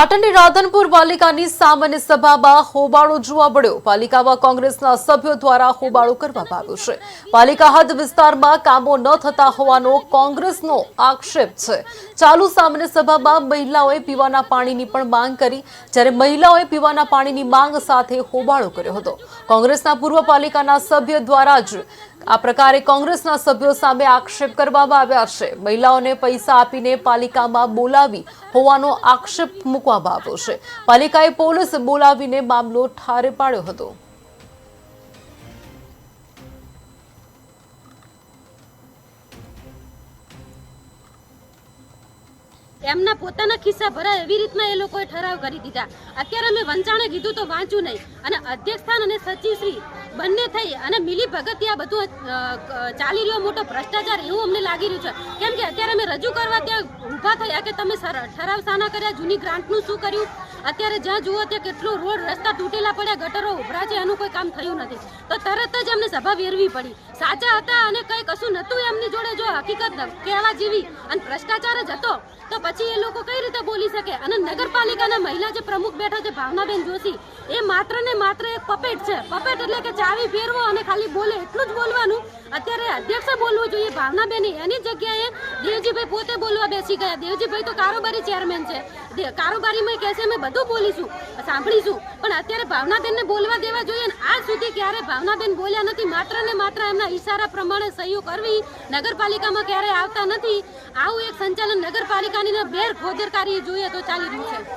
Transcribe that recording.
પાટણની રાધનપુર પાલિકાની સામાન્ય સભામાં હોબાળો જોવા મળ્યો. પાલિકામાં કોંગ્રેસના સભ્યો દ્વારા હોબાળો કરવામાં આવ્યો છે. પાલિકા હદ વિસ્તારમાં કામો ન થતા હોવાનો કોંગ્રેસનો આક્ષેપ છે. ચાલુ સામાન્ય સભામાં મહિલાઓએ પીવાના પાણીની પણ માંગ કરી. જ્યારે મહિલાઓએ પીવાના પાણીની માંગ સાથે હોબાળો કર્યો હતો. કોંગ્રેસના પૂર્વ પાલિકાના સભ્ય દ્વારા જ આ પ્રકારે કોંગ્રેસના સભ્યો સામે આક્ષેપ કરવામાં આવ્યા છે. મહિલાઓને પૈસા આપીને પાલિકામાં બોલાવી હોવાનો આક્ષેપ મૂકવામાં આવ્યો છે. પાલિકાએ પોલીસ બોલાવીને મામલો ઠારે પાડ્યો હતો. એમના પોતાના ખિસ્સા ભરાય એવી રીતના એ લોકોએ ઠરાવ કરી દીધા. અત્યારે અમે વંચાણે કીધું તો વાંચું નહીં. અને અધ્યક્ષ સ્થાન અને સચિવશ્રી બંને થઈ અને મિલી ભગત આ બધું ચાલી રહ્યો મોટો ભ્રષ્ટાચાર એવું અમને લાગી રહ્યું છે. કેમ કે અત્યારે અમે રજૂ કરવા ત્યાં ઊભા થયા કે તમે ઠરાવ સાના કર્યા, જૂની ગ્રાન્ટનું શું કર્યું? અત્યારે જ્યાં જુઓ ત્યાં કેટલું રોડ રસ્તા તૂટેલા પડ્યા, ગટરો ઉભરા છે, એનું કોઈ કામ થયું નથી. તો તરત જ એમને સભા વેરવી પડી. સાચા હતા અને કંઈ કશું નહોતું એમની જોડે જો હકીકત કહેવા જેવી અને ભ્રષ્ટાચાર જ હતો. તો પછી એ લોકો કઈ રીતે બોલી શકે? અને નગરપાલિકાના મહિલા જે પ્રમુખ બેઠા છે, ભાવનાબેન જોશી, એ માત્ર ને માત્ર એક પપેટ છે. પપેટ એટલે કે ચાવી ફેરવો અને ખાલી બોલે એટલું જ બોલવાનું. અત્યારે અધ્યક્ષે બોલવું જોઈએ. ભાવનાબેન એની જગ્યાએ દેવજીભાઈ પોતે બોલવા બેસી ગયા. દેવજીભાઈ તો કારોબારી ચેરમેન છે. કારોબારીમાં કહેશે અમે બધું બોલીશું, સાંભળીશું. પણ અત્યારે ભાવનાબેનને બોલવા દેવા જોઈએ ને, આજ સુધી ક્યારે ભાવનાબેન બોલ્યા નથી, માત્ર ને માત્ર એમના ઈશારા પ્રમાણે સહીઓ કરવી નગરપાલિકામાં ક્યારે આવતા નથી. આવું એક સંચાલન નગરપાલિકાની બેર ખોદરકારી જોઈએ તો ચાલી રહ્યું છે.